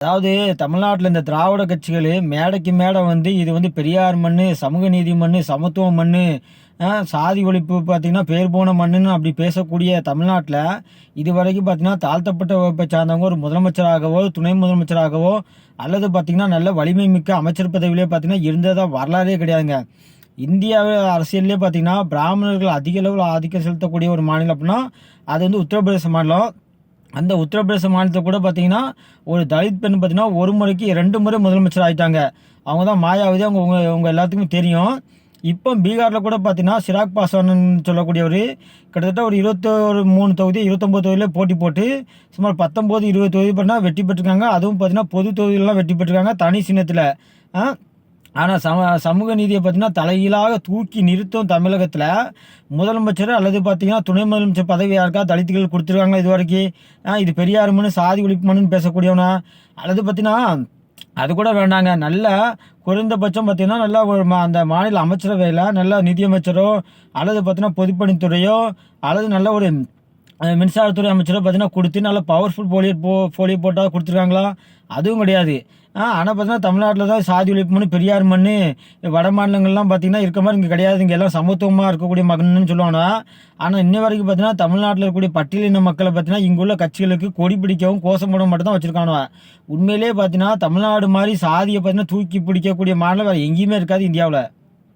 அதாவது தமிழ்நாட்டில் இந்த திராவிட கட்சிகள் மேடைக்கு மேடை வந்து இது வந்து பெரியார் மண் சமூக நீதி மண் சமத்துவ மண் சாதி ஒழிப்பு பார்த்தீங்கன்னா பேர் போன மண்ணுன்னு அப்படி பேசக்கூடிய தமிழ்நாட்டில் இது வரைக்கும் தாழ்த்தப்பட்ட வகுப்பை சார்ந்தவங்க ஒரு முதலமைச்சராகவோ துணை முதலமைச்சராகவோ அல்லது பார்த்திங்கன்னா நல்ல வலிமை மிக்க அமைச்சர் பதவியிலே பார்த்தீங்கன்னா இருந்ததாக வரலாறே கிடையாதுங்க. இந்தியாவில் அரசியல்லே பார்த்தீங்கன்னா பிராமணர்கள் அதிக அளவில் ஆதிக்கம் செலுத்தக்கூடிய ஒரு மாநிலம் அப்படின்னா அது வந்து உத்தரப்பிரதேச மாநிலம். அந்த உத்தரப்பிரதேச மாநிலத்தில் கூட பார்த்தீங்கன்னா ஒரு தலித் பெண் பார்த்தீங்கன்னா ஒரு முறைக்கு ரெண்டு முறை முதலமைச்சர் ஆகிட்டாங்க அவங்க தான் மாயாவதி அவங்க உங்கள் உங்க எல்லாத்துக்கும் தெரியும். இப்போ பீகாரில் கூட பார்த்தீங்கன்னா சிராக் பாஸ்வான் சொல்லக்கூடியவர் கிட்டத்தட்ட ஒரு இருபத்தொரு மூணு தொகுதி இருபத்தொம்போது தொகுதியில் போட்டி போட்டு சுமார் பத்தொம்போது இருபது தொகுதி பண்ணால் வெற்றி பெற்றிருக்காங்க. அதுவும் பார்த்தீங்கன்னா பொது தொகுதியிலலாம் வெற்றி பெற்றிருக்காங்க தனி சின்னத்தில். ஆனால் சம சமூக நீதியை பார்த்தீங்கன்னா தலைகீழாக தூக்கி நிறுத்தும் தமிழகத்தில் முதலமைச்சர் அல்லது பார்த்தீங்கன்னா துணை முதலமைச்சர் பதவி யாருக்கா தலித்துகள் கொடுத்துருக்காங்க இது வரைக்கும்? இது பெரியார் மனு சாதி ஒழிப்பு மனுன்னு பேசக்கூடியவனா? அல்லது பார்த்தீங்கன்னா அது கூட வேண்டாங்க. நல்ல குறைந்தபட்சம் பார்த்தீங்கன்னா நல்லா ஒரு மா- அந்த மாநில அமைச்சரவையில் நல்ல நிதியமைச்சரோ அல்லது பார்த்தீங்கன்னா பொதுப்பணித்துறையோ அல்லது நல்ல ஒரு மின்சாரத்துறை அமைச்சரோ பார்த்தீங்கன்னா கொடுத்து நல்ல பவர்ஃபுல் போலியோ போ போலியோ போட்டால் கொடுத்துருக்காங்களா? அதுவும் கிடையாது. ஆனால் பார்த்தீங்கன்னா தமிழ்நாட்டில் தான் சாதி ஒழிப்பு மண் பெரியார் மண் வட மாநிலங்கள்லாம் பார்த்தீங்கன்னா இருக்க மாதிரி இங்கே கிடையாது. இங்கே எல்லாம் சமத்துவமாக இருக்கக்கூடிய மகன்னு சொல்லுவாங்க ஆனால் இன்ன வரைக்கும் பார்த்தீங்கன்னா தமிழ்நாட்டில் இருக்கக்கூடிய பட்டியலின மக்களை பார்த்தீங்கன்னா இங்குள்ள கட்சிகளுக்கு கொடி பிடிக்கவும் கோஷம் போட மட்டும் தான் வச்சுருக்கானுவ உண்மையிலேயே பார்த்தீங்கன்னா தமிழ்நாடு மாதிரி சாதியை பார்த்தீங்கன்னா தூக்கி பிடிக்கக்கூடிய மாநிலம் வேறு எங்கேயுமே இருக்காது இந்தியாவில்.